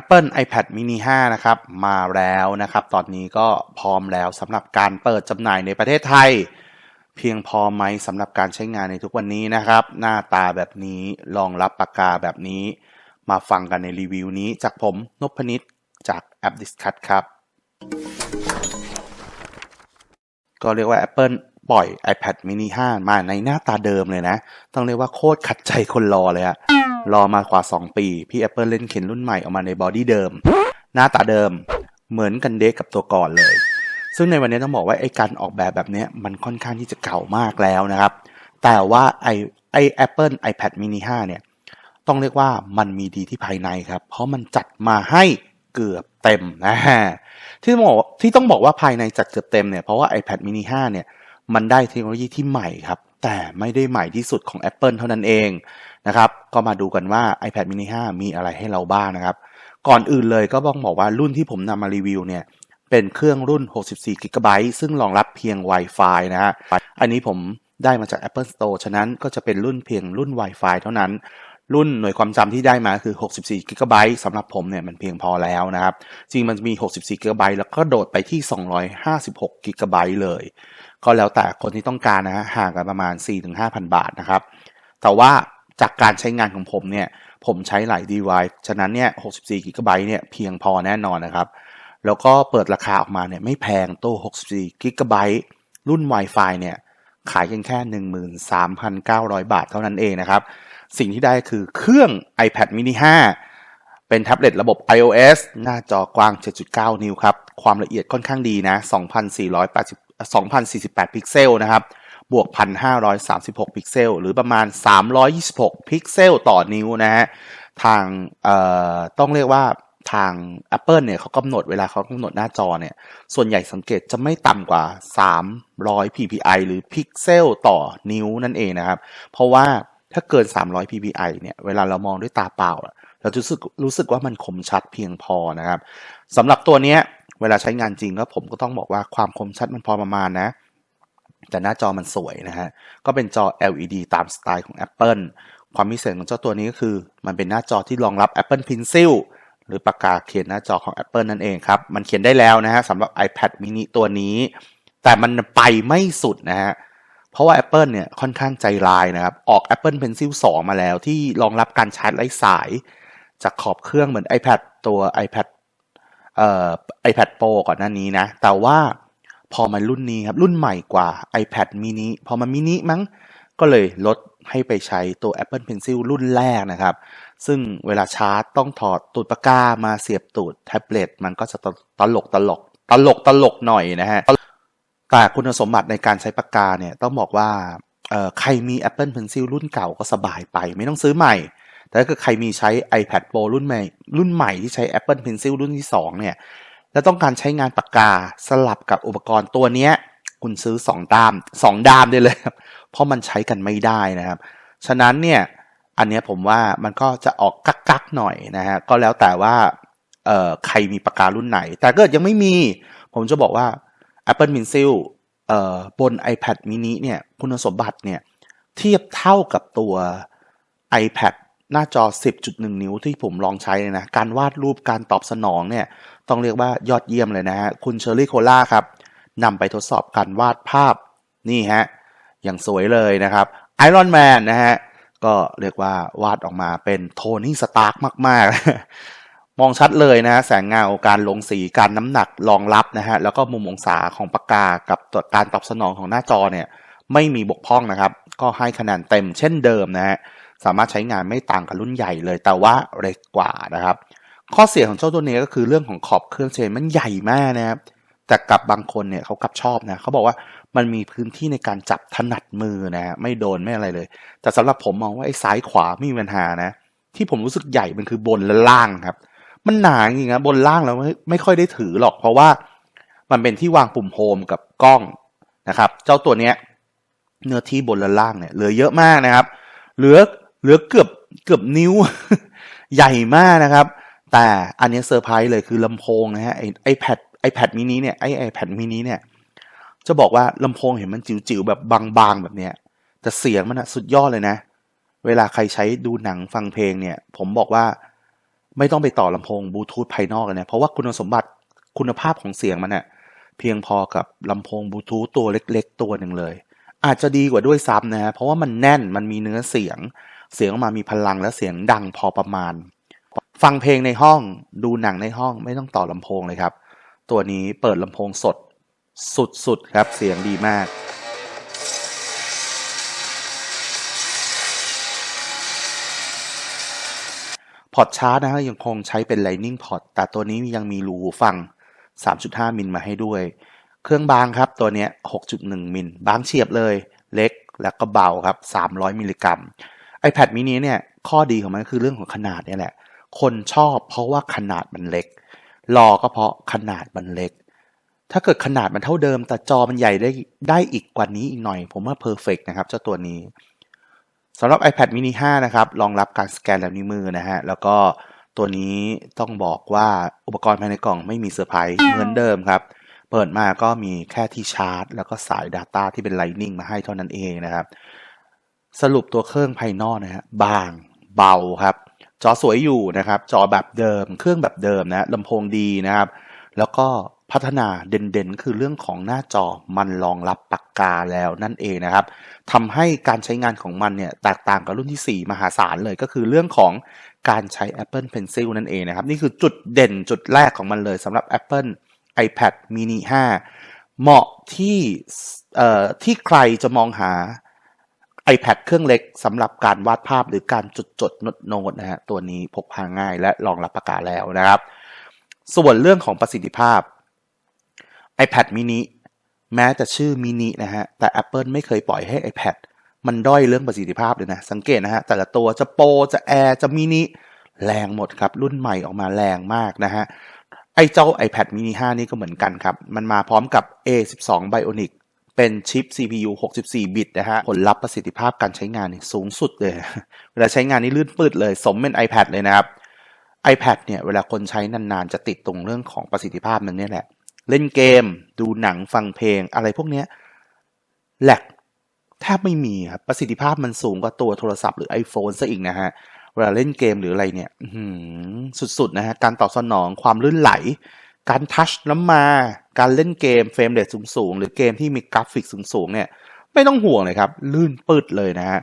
Apple iPad mini 5 นะครับ มาแล้วนะครับ ตอนนี้ก็พร้อมแล้วสำหรับการเปิดจำหน่ายในประเทศไทย เพียงพอไหมสำหรับการใช้งานในทุกวันนี้นะครับ หน้าตาแบบนี้รองรับปากกาแบบนี้ มาฟังกันในรีวิวนี้จากผมนพนิตจากแอป Discuss ครับ ก็เรียกว่า Apple ปล่อย iPad mini 5 มาในหน้าตาเดิมเลยนะ ต้องเรียกว่าโคตรขัดใจคนรอเลยอะรอมากว่า 2 ปี พี่ Apple เล่นเข็นรุ่นใหม่ออกมาในบอดี้เดิม หน้าตาเดิม เหมือนกันเด็กกับตัวก่อนเลย ซึ่งในวันนี้ต้องบอกว่าไอ้การออกแบบแบบนี้มันค่อนข้างที่จะเก่ามากแล้วนะครับ แต่ว่าไอไอ Apple iPad mini 5 เนี่ย ต้องเรียกว่ามันมีดีที่ภายในครับ เพราะมันจัดมาให้เกือบเต็มนะฮะที่ต้องบอกที่ต้องบอกว่าภายในจัดเกือบเต็มเนี่ยเพราะว่า iPad mini 5 เนี่ย มันได้เทคโนโลยีที่ใหม่ครับ แต่ไม่ได้ใหม่ที่สุดของ Apple เท่านั้นเองนะครับ ก็มาดูกันว่า iPad mini 5 มีอะไรให้เราบ้างนะครับ ก่อนอื่นเลยก็ต้องบอกว่ารุ่นที่ผมนำมารีวิวเนี่ยเป็นเครื่องรุ่น 64 g b ซึ่งรองรับเพียง Wi-Fi นะฮะ อันนี้ผมได้มาจาก Apple Store ฉะนั้นก็จะเป็นรุ่นเพียงรุ่น Wi-Fi เท่านั้น รุ่นหน่วยความจำที่ได้มาคือ 64 g b สำหรับผมเนี่ยมันเพียงพอแล้วนะครับ จริงมันมี 64 g b แล้วก็โดดไปที่ 256 g b เลย ก็แล้วแต่คนที่ต้องการนะฮะห่างกันประมาณ 4-5,000 บาทนะครับ แต่ว่าจากการใช้งานของผมเนี่ย ผมใช้หลาย device ฉะนั้นเนี่ย 64 g b เนี่ยเพียงพอแน่นอนนะครับ แล้วก็เปิดราคาออกมาเนี่ยไม่แพงตัว 64 g b รุ่น Wi-Fi เนี่ยขายกันแค่ 13,900 บาทเท่านั้นเองนะครับ สิ่งที่ได้คือเครื่อง iPad mini 5 เป็นแท็บเล็ตระบบ iOS หน้าจอกว้าง 7.9 นิ้วครับ ความละเอียดค่อนข้างดีนะ 2,480 2,048 พิกเซลนะครับ บวก 1,536 พิกเซล หรือประมาณ 326 พิกเซลต่อนิ้วนะฮะ ทางต้องเรียกว่าทาง Apple เนี่ยเขากำหนดเวลาเขากำหนดหน้าจอเนี่ย ส่วนใหญ่สังเกตจะไม่ต่ำกว่า 300 ppi หรือพิกเซลต่อนิ้วนั่นเองนะครับ เพราะว่า ถ้าเกิน 300 ppi เนี่ย เวลาเรามองด้วยตาเปล่า เราจะรู้สึกรู้สึกว่ามันคมชัดเพียงพอนะครับสำหรับตัวเนี้ย เวลาใช้งานจริงก็ผมก็ต้องบอกว่าความคมชัดมันพอประมาณนะ แต่หน้าจอมันสวยนะฮะ ก็เป็นจอ LED ตามสไตล์ของ Apple ความพิเศษของเจ้าตัวนี้ก็คือ มันเป็นหน้าจอที่รองรับ Apple Pencil หรือปากกาเขียนหน้าจอของ Apple นั่นเองครับ มันเขียนได้แล้วนะฮะสำหรับ iPad mini ตัวนี้ แต่มันไปไม่สุดนะฮะ เพราะว่า Apple เนี่ยค่อนข้างใจลายนะครับ ออก Apple Pencil 2 มาแล้วที่รองรับการชาร์จไร้สาย จากขอบเครื่องเหมือน iPad ตัว iPad เอ่อ iPad Pro ก่อนหน้านี้นะ แต่ว่าพอมารุ่นนี้ครับ รุ่นใหม่กว่า iPad mini พอมา mini มั้ง ก็เลยลดให้ไปใช้ตัว Apple Pencil รุ่นแรกนะครับ ซึ่งเวลาชาร์จต้องถอดตูดปากกามาเสียบตูดแท็บเล็ตมันก็จะตลกตลกตลกตลกหน่อยนะฮะ แต่คุณสมบัติในการใช้ปากกาเนี่ยต้องบอกว่าใครมี Apple Pencil รุ่นเก่าก็สบายไป ไม่ต้องซื้อใหม่ แต่ถ้าเกิดใครมีใช้ iPad Pro รุ่นใหม่ รุ่นใหม่ที่ใช้ Apple Pencil รุ่นที่ 2 เนี่ย แล้วต้องการใช้งานปากกาสลับกับอุปกรณ์ตัวเนี้ย คุณซื้อ 2 ดาม 2 ดามได้เลยครับ เพราะมันใช้กันไม่ได้นะครับ ฉะนั้นเนี่ย อันเนี้ยผมว่ามันก็จะออกกักกักหน่อยนะฮะ ก็แล้วแต่ว่าใครมีปากการุ่นไหน แต่ก็ยังไม่มี ผมจะบอกว่า Apple Pencil เอ่อบน iPad mini เนี่ยคุณสมบัติเนี่ยเทียบเท่ากับตัว iPad หน้าจอ 10.1 นิ้วที่ผมลองใช้เลยนะ การวาดรูปการตอบสนองเนี่ย ต้องเรียกว่ายอดเยี่ยมเลยนะฮะ คุณเชอร์รี่โคล่าครับนำไปทดสอบการวาดภาพนี่ฮะ อย่างสวยเลยนะครับไอรอนแมนนะฮะ ก็เรียกว่าวาดออกมาเป็นโทนี่สตาร์กมาก ๆ มองชัดเลยนะฮะแสงเงาการลงสีการน้ำหนักรองรับนะฮะแล้วก็มุมองศาของปากกากับตัวการตอบสนองของหน้าจอเนี่ยไม่มีบกพร่องนะครับ ก็ให้คะแนนเต็มเช่นเดิมนะฮะสามารถใช้งานไม่ต่างกับรุ่นใหญ่เลย แต่ว่าเล็กกว่านะครับ ข้อเสียของเจ้าตัวนี้ก็คือเรื่องของขอบเครื่องเชนมันใหญ่มากนะครับแต่กับบางคนเนี่ยเขากลับชอบนะเขาบอกว่ามันมีพื้นที่ในการจับถนัดมือนะฮะไม่โดนไม่อะไรเลย แต่สำหรับผมมองว่าไอ้ซ้ายขวาไม่มีปัญหานะ ที่ผมรู้สึกใหญ่มันคือบนและล่างครับ มันหนาจริงนะบนล่างเราไม่ไม่ค่อยได้ถือหรอก เพราะว่ามันเป็นที่วางปุ่มโฮมกับกล้องนะครับ เจ้าตัวเนี้ยเนื้อที่บนและล่างเนี่ยเหลือเยอะมากนะครับ เหลือเหลือเกือบเกือบนิ้วใหญ่มากนะครับ แต่อันนี้เซอร์ไพรส์เลยคือลำโพงนะฮะไอไอแพดไอแพดมินิเนี่ยไอไอแพดมินิเนี่ยจะบอกว่าลำโพงเห็นมันจิ๋วๆแบบบางๆแบบเนี้ยแต่เสียงมันอะสุดยอดเลยนะ เวลาใครใช้ดูหนังฟังเพลงเนี่ย ผมบอกว่า ไม่ต้องไปต่อลำโพงบลูทูธภายนอกเลยนะเพราะว่าคุณสมบัติคุณภาพของเสียงมันเน่ยเพียงพอกับลำโพงบลูทูธตัวเล็ก ๆ ตัวหนึ่งเลย อาจจะดีกว่าด้วยซ้ำนะฮะเพราะว่ามันแน่นมันมีเนื้อเสียง เสียงออกมามีพลังและเสียงดังพอประมาณ ฟังเพลงในห้องดูหนังในห้องไม่ต้องต่อลำโพงเลยครับ ตัวนี้เปิดลำโพงสดสุดๆครับเสียงดีมาก พอร์ตชาร์จนะฮะยังคงใช้เป็น Lightning Port แต่ตัวนี้ยังมีรูฟัง 3.5 มิลมาให้ด้วย เครื่องบางครับตัวนี้ 6.1 มิลบางเฉียบเลย เล็กแล้วก็เบาครับ 300 มิลลิกรัม iPad mini เนี่ยข้อดีของมันคือเรื่องของขนาดเนี่ยแหละ คนชอบเพราะว่าขนาดมันเล็ก รอก็เพราะขนาดมันเล็ก ถ้าเกิดขนาดมันเท่าเดิม แต่จอมันใหญ่ได้ได้อีกกว่านี้อีกหน่อย ผมว่าเพอร์เฟกนะครับเจ้าตัวนี้ สำหรับ iPad mini 5 นะครับ รองรับการสแกนลายนิ้วมือนะฮะ แล้วก็ตัวนี้ต้องบอกว่าอุปกรณ์ภายในกล่องไม่มีเซอร์ไพรส์เหมือนเดิมครับ เปิดมาก็มีแค่ที่ชาร์จ แล้วก็สาย Data ที่เป็น Lightning มาให้เท่านั้นเองนะครับ สรุปตัวเครื่องภายนอกนะฮะบางเบาครับ จอสวยอยู่นะครับ จอแบบเดิม เครื่องแบบเดิมนะลำโพงดีนะครับ แล้วก็ พัฒนาเด่นๆ คือเรื่องของหน้าจอมันรองรับปากกาแล้วนั่นเองนะครับทำให้การใช้งานของมันเนี่ยแตกต่างกับรุ่นที่ 4 มหาศาลเลยก็คือเรื่องของการใช้ Apple Pencil นั่นเองนะครับ นี่คือจุดเด่นจุดแรกของมันเลยสำหรับ Apple iPad mini 5 เหมาะที่ที่ใครจะมองหา iPad เครื่องเล็กสำหรับการวาดภาพหรือการจดจดโน้ตโน้ตนะฮะตัวนี้พกพาง่ายและรองรับปากกาแล้วนะครับ ส่วนเรื่องของประสิทธิภาพ iPad mini แม้แต่ชื่อ mini นะฮะ แต่ Apple ไม่เคยปล่อยให้ iPad มันด้อยเรื่องประสิทธิภาพเลยนะ สังเกตนะฮะ แต่ละตัวจะโปรจะแอร์จะมินิแรงหมดครับ รุ่นใหม่ออกมาแรงมากนะฮะ ไอเจ้า iPad mini 5 นี่ก็เหมือนกันครับ มันมาพร้อมกับ A12 Bionic เป็นชิป CPU 64 บิตนะฮะ ผลลัพธ์ประสิทธิภาพการใช้งานสูงสุดเลย เวลาใช้งานนี่ลื่นปืดเลย สมเป็น iPad เลยนะครับ iPad เนี่ยเวลาคนใช้นานๆ จะติดตรงเรื่องของประสิทธิภาพมันนี่แหละ เล่นเกม ดูหนังฟังเพลง อะไรพวกนี้แหลกแทบไม่มีครับ ประสิทธิภาพมันสูงกว่าตัวโทรศัพท์หรือ iPhone ซะอีกนะฮะ เวลาเล่นเกมหรืออะไรเนี่ยสุดๆนะฮะ การตอบสนองความลื่นไหล การทัชน้ำมา การเล่นเกมเฟรมเรทสูงๆ หรือเกมที่มีกราฟิกสูงๆเนี่ย ไม่ต้องห่วงเลยครับ ลื่นปืดเลยนะฮะ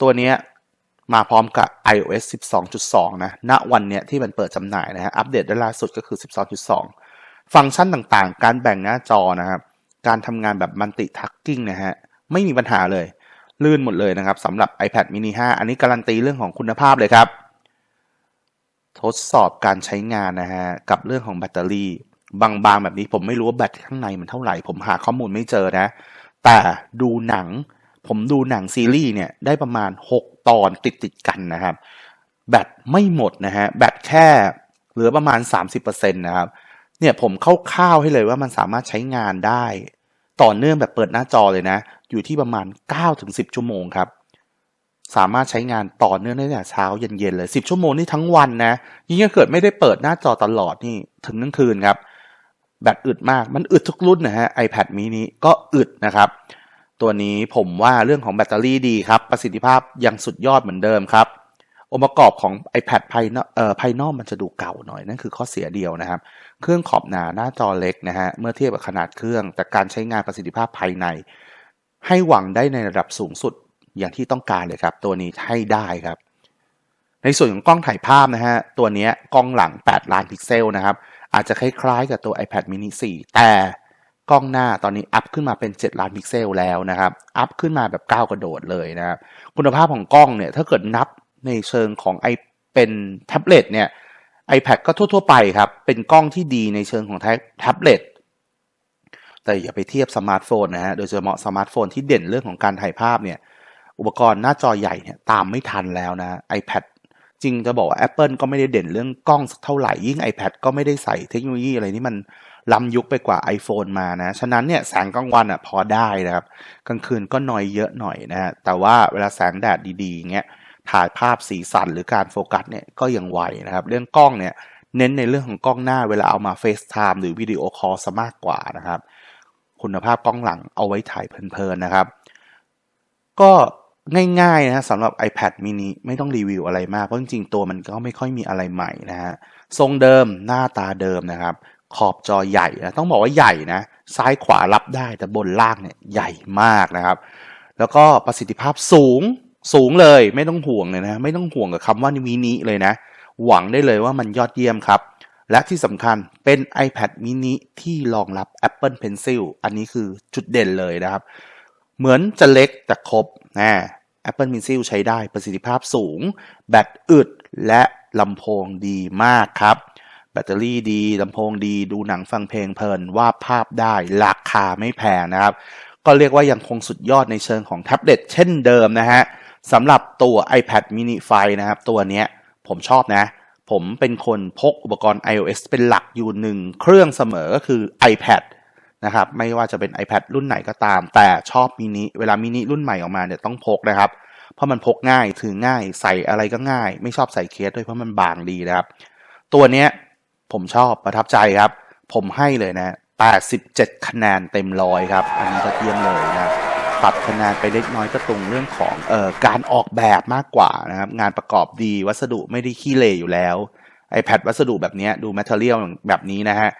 ตัวนี้มาพร้อมกับ iOS 12.2 นะ ณ วันเนี้ยที่มันเปิดจำหน่ายนะฮะ อัปเดตล่าสุดก็คือ 12.2 ฟังก์ชันต่างๆ การแบ่งหน้าจอนะครับ การทำงานแบบมัลติทักกิ้งนะฮะ ไม่มีปัญหาเลย ลื่นหมดเลยนะครับสำหรับ iPad mini 5 อันนี้การันตีเรื่องของคุณภาพเลยครับ ทดสอบการใช้งานนะฮะ กับเรื่องของแบตเตอรี่ บางๆ แบบนี้ผมไม่รู้ว่าแบตข้างในมันเท่าไหร่ ผมหาข้อมูลไม่เจอนะ แต่ดูหนัง ผมดูหนังซีรีส์เนี่ยได้ประมาณ 6 ตอนติดๆกันนะครับ แบตไม่หมดนะฮะ แบตแค่เหลือประมาณ 30%นะครับ เนี่ยผมเข้าๆให้เลยว่ามันสามารถใช้งานได้ ต่อเนื่องแบบเปิดหน้าจอเลยนะ อยู่ที่ประมาณ 9-10 ชั่วโมงครับ สามารถใช้งานต่อเนื่องได้แต่เช้าเย็นๆเลย 10 ชั่วโมงนี่ทั้งวันนะ ยิ่งถ้าเกิดไม่ได้เปิดหน้าจอตลอดนี่ถึงทั้งคืนครับ แบตอึดมาก มันอึดทุกรุ่นนะฮะ iPad mini ก็อึดนะครับ ตัวนี้ผมว่าเรื่องของแบตเตอรี่ดีครับ ประสิทธิภาพยังสุดยอดเหมือนเดิมครับ องค์ประกอบของ iPad ภายนอกเอ่อภายนอกมันจะดูเก่าหน่อย นั่นคือข้อเสียเดียวนะครับ เครื่องขอบหนาหน้าจอเล็กนะฮะ เมื่อเทียบกับขนาดเครื่อง แต่การใช้งานประสิทธิภาพภายใน ให้หวังได้ในระดับสูงสุดอย่างที่ต้องการเลยครับ ตัวนี้ให้ได้ครับ ในส่วนของกล้องถ่ายภาพนะฮะ ตัวนี้กล้องหลัง 8 ล้านพิกเซลนะครับ อาจจะคล้ายๆ กับตัว iPad mini 4 แต่กล้องหน้าตอนนี้อัพขึ้นมาเป็น 7 ล้านพิกเซลแล้วนะครับ อัพขึ้นมาแบบก้าวกระโดดเลยนะครับ คุณภาพของกล้องเนี่ยถ้าเกิดนับ ในเชิงของไอเป็นแท็บเล็ตเนี่ย iPad ก็ทั่ว ๆ ไปครับ เป็นกล้องที่ดีในเชิงของแท็บเล็ตแต่อย่าไปเทียบสมาร์ทโฟนนะฮะ โดยเฉพาะสมาร์ทโฟนที่เด่นเรื่องของการถ่ายภาพเนี่ย อุปกรณ์หน้าจอใหญ่เนี่ยตามไม่ทันแล้วนะ iPad จริงจะบอกว่า Apple ก็ไม่ได้เด่นเรื่องกล้องสักเท่าไหร่ ยิ่ง iPad ก็ไม่ได้ใส่เทคโนโลยีอะไรที่มันล้ำยุคไปกว่า iPhone มานะ ฉะนั้นเนี่ยแสงกลางวันอะพอได้นะครับ กลางคืนก็น้อยเยอะหน่อยนะฮะ แต่ว่าเวลาแสงแดดดีๆเงี้ย ถ่ายภาพสีสันหรือการโฟกัสเนี่ยก็ยังไวนะครับ เรื่องกล้องเนี่ยเน้นในเรื่องของกล้องหน้าเวลาเอามา FaceTime หรือวิดีโอคอลซะมากกว่านะครับ คุณภาพกล้องหลังเอาไว้ถ่ายเพลินๆนะครับ ก็ง่ายๆนะฮะสำหรับ iPad mini ไม่ต้องรีวิวอะไรมาก เพราะจริงๆตัวมันก็ไม่ค่อยมีอะไรใหม่นะฮะทรงเดิมหน้าตาเดิมนะครับ ขอบจอใหญ่นะต้องบอกว่าใหญ่นะ ซ้ายขวารับได้แต่บนล่างเนี่ยใหญ่มากนะครับ แล้วก็ประสิทธิภาพสูง สูงเลยไม่ต้องห่วงเลยนะ ไม่ต้องห่วงกับคำว่ามินิเลยนะ หวังได้เลยว่ามันยอดเยี่ยมครับ และที่สำคัญเป็น iPad mini ที่รองรับ Apple Pencil อันนี้คือจุดเด่นเลยนะครับ เหมือนจะเล็กแต่ครบนะ Apple Pencil ใช้ได้ประสิทธิภาพสูง แบตอึดและลำโพงดีมากครับ แบตเตอรี่ดีลำโพงดี ดูหนังฟังเพลงเพลินวาดภาพได้ราคาไม่แพงนะครับ ก็เรียกว่ายังคงสุดยอดในเชิงของแท็บเล็ตเช่นเดิมนะฮะ สำหรับตัว iPad mini ไฟนะครับ ตัวนี้ผมชอบนะ ผมเป็นคนพกอุปกรณ์ iOS เป็นหลักอยู่หนึ่งเครื่องเสมอก็คือ iPad นะครับ ไม่ว่าจะเป็น iPad รุ่นไหนก็ตาม แต่ชอบมินิเวลามินิรุ่นใหม่ออกมาเนี่ยต้องพกนะครับ เพราะมันพกง่ายถือง่ายใส่อะไรก็ง่าย ไม่ชอบใส่เคสด้วยเพราะมันบางดีนะครับ ตัวเนี้ยผมชอบประทับใจครับ ผมให้เลยนะ 87 คะแนนเต็มร้อยครับ อันนี้ก็เยี่ยมเลยนะครับ ตัดคะแนนไปเล็กน้อยก็ตรงเรื่องของเอ่อการออกแบบมากกว่านะครับงานประกอบดีวัสดุไม่ได้ขี้เลอยู่แล้ว iPad วัสดุแบบนี้ดูแมทเทอเรียลแบบนี้นะฮะ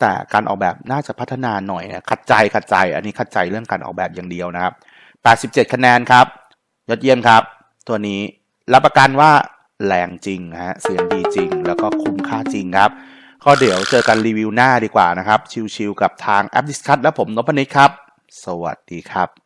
แต่การออกแบบน่าจะพัฒนาหน่อยนะขัดใจขัดใจ อันนี้ขัดใจเรื่องการออกแบบอย่างเดียวนะครับ 87 คะแนนครับ ยอดเยี่ยมครับ ตัวนี้รับประกันว่าแรงจริงฮะเสียงดีจริง แล้วก็คุ้มค่าจริงครับ ก็เดี๋ยวเจอกันรีวิวหน้าดีกว่านะครับ ชิวๆกับทางแอปดิสคัทและผมนพนิชครับ สวัสดีครับ